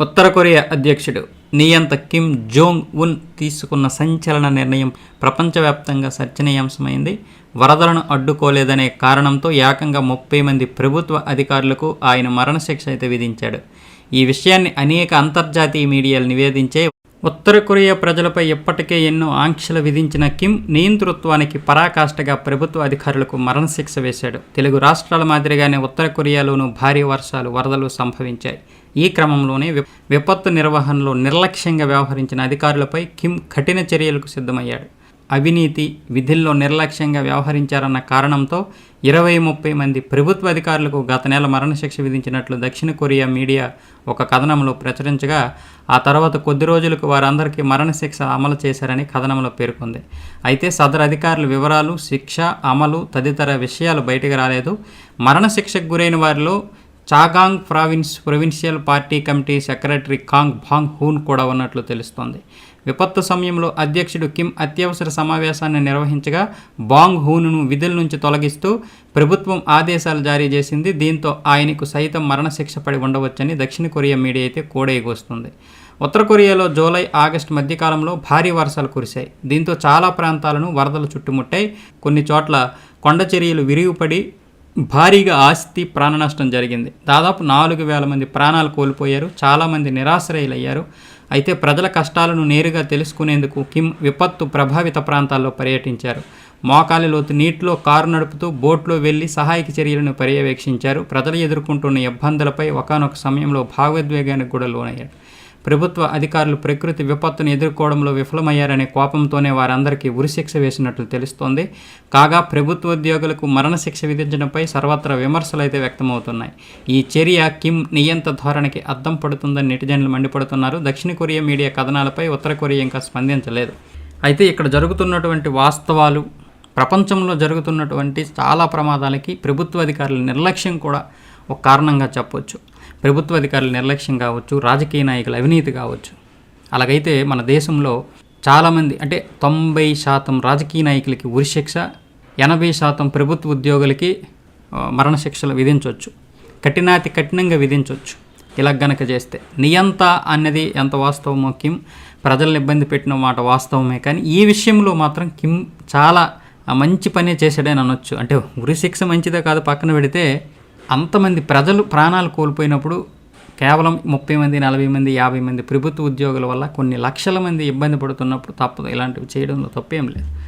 ఉత్తర Korea అధ్యక్షుడు నియంత Kim Jong Un తీసుకున్న సంచలన నిర్ణయం ప్రపంచవ్యాప్తంగా చర్చనీయాంశమైంది వరదలను అడ్డుకోలేదనే కారణంతో ఏకంగా ముప్పై మంది ప్రభుత్వ అధికారులకు ఆయన మరణశిక్ష అయితే విధించాడు. ఈ విషయాన్ని అనేక అంతర్జాతీయ మీడియాలు నివేదించే ఉత్తర కొరియా ప్రజలపై ఇప్పటికే ఎన్నో ఆంక్షలు విధించిన కిమ్ నియంతృత్వానికి పరాకాష్ఠగా ప్రభుత్వ అధికారులకు మరణశిక్ష వేశాడు. తెలుగు రాష్ట్రాల మాదిరిగానే ఉత్తర కొరియాలోనూ భారీ వర్షాలు వరదలు సంభవించాయి. ఈ క్రమంలోనే వి- విపత్తు నిర్వహణలో నిర్లక్ష్యంగా వ్యవహరించిన అధికారులపై కిమ్ కఠిన చర్యలకు సిద్ధమయ్యాడు. అవినీతి విధుల్లో నిర్లక్ష్యంగా వ్యవహరించారన్న కారణంతో ఇరవై ముప్పై మంది ప్రభుత్వ అధికారులకు గత నెల మరణశిక్ష విధించినట్లు దక్షిణ కొరియా మీడియా ఒక కథనంలో ప్రచురించగా ఆ తర్వాత కొద్ది రోజులకు వారందరికీ మరణశిక్ష అమలు చేశారని కథనంలో పేర్కొంది. అయితే సదరు అధికారుల వివరాలు శిక్ష అమలు తదితర విషయాలు బయటకు రాలేదు. మరణశిక్షకు గురైన వారిలో Chagang province provincial party committee secretary Kang Bang Hoon కూడా ఉన్నట్లు తెలుస్తోంది. విపత్తు సమయంలో అధ్యక్షుడు కిమ్ అత్యవసర సమావేశాన్ని నిర్వహించగా బాంగ్ హూన్ను విధుల నుంచి తొలగిస్తూ ప్రభుత్వం ఆదేశాలు జారీ చేసింది. దీంతో ఆయనకు సైతం మరణశిక్ష పడి ఉండవచ్చని దక్షిణ కొరియా మీడియా అయితే కోడేగొస్తుంది. ఉత్తర కొరియాలో జూలై ఆగస్టు మధ్యకాలంలో భారీ వర్షాలు కురిశాయి. దీంతో చాలా ప్రాంతాలను వరదలు చుట్టుముట్టాయి. కొన్ని చోట్ల కొండ చర్యలు విరిగిపడి భారీగా ఆస్తి ప్రాణ నష్టం జరిగింది. దాదాపు నాలుగు వేల మంది ప్రాణాలు కోల్పోయారు. చాలామంది నిరాశ్రయులయ్యారు. అయితే ప్రజల కష్టాలను నేరుగా తెలుసుకునేందుకు కిమ్ విపత్తు ప్రభావిత ప్రాంతాల్లో పర్యటించారు. మోకాలి లోతు నీటిలో కారు నడుపుతూ బోట్లో వెళ్ళి సహాయక చర్యలను పర్యవేక్షించారు. ప్రజలు ఎదుర్కొంటున్న ఇబ్బందులపై ఒకానొక సమయంలో భావోద్వేగానికి కూడా లోనయ్యారు. ప్రభుత్వ అధికారులు ప్రకృతి విపత్తును ఎదుర్కోవడంలో విఫలమయ్యారనే కోపంతోనే వారందరికీ ఉరిశిక్ష వేసినట్లు తెలుస్తోంది. కాగా ప్రభుత్వ ఉద్యోగులకు మరణశిక్ష విధించడంపై సర్వత్రా విమర్శలు అయితే వ్యక్తమవుతున్నాయి. ఈ చర్య కిమ్ నియంత ధోరణికి అద్దం పడుతుందని నెటిజన్లు మండిపడుతున్నారు. దక్షిణ కొరియా మీడియా కథనాలపై ఉత్తర కొరియా ఇంకా స్పందించలేదు. అయితే ఇక్కడ జరుగుతున్నటువంటి వాస్తవాలు ప్రపంచంలో జరుగుతున్నటువంటి చాలా ప్రమాదాలకి ప్రభుత్వ అధికారుల నిర్లక్ష్యం కూడా ఒక కారణంగా చెప్పొచ్చు. ప్రభుత్వ అధికారుల నిర్లక్ష్యం కావచ్చు రాజకీయ నాయకుల అవినీతి కావచ్చు. అలాగైతే మన దేశంలో చాలామంది అంటే తొంభై శాతం రాజకీయ నాయకులకి ఉరిశిక్ష ఎనభై శాతం ప్రభుత్వ ఉద్యోగులకి మరణశిక్షలు విధించవచ్చు కఠినాతి కఠినంగా విధించవచ్చు ఇలా గనక చేస్తే నియంత అన్నది ఎంత వాస్తవమో కిమ్ ప్రజలను ఇబ్బంది పెట్టిన మాట వాస్తవమే. కానీ ఈ విషయంలో మాత్రం కిమ్ చాలా మంచి పనే చేశాడని అనొచ్చు. అంటే ఉరిశిక్ష మంచిదే కాదు పక్కన పెడితే అంతమంది ప్రజలు ప్రాణాలు కోల్పోయినప్పుడు కేవలం ముప్పై మంది నలభై మంది యాభై మంది ప్రభుత్వ ఉద్యోగుల వల్ల కొన్ని లక్షల మంది ఇబ్బంది పడుతున్నప్పుడు తప్పదు. ఇలాంటివి చేయడంలో తప్పేం లేదు.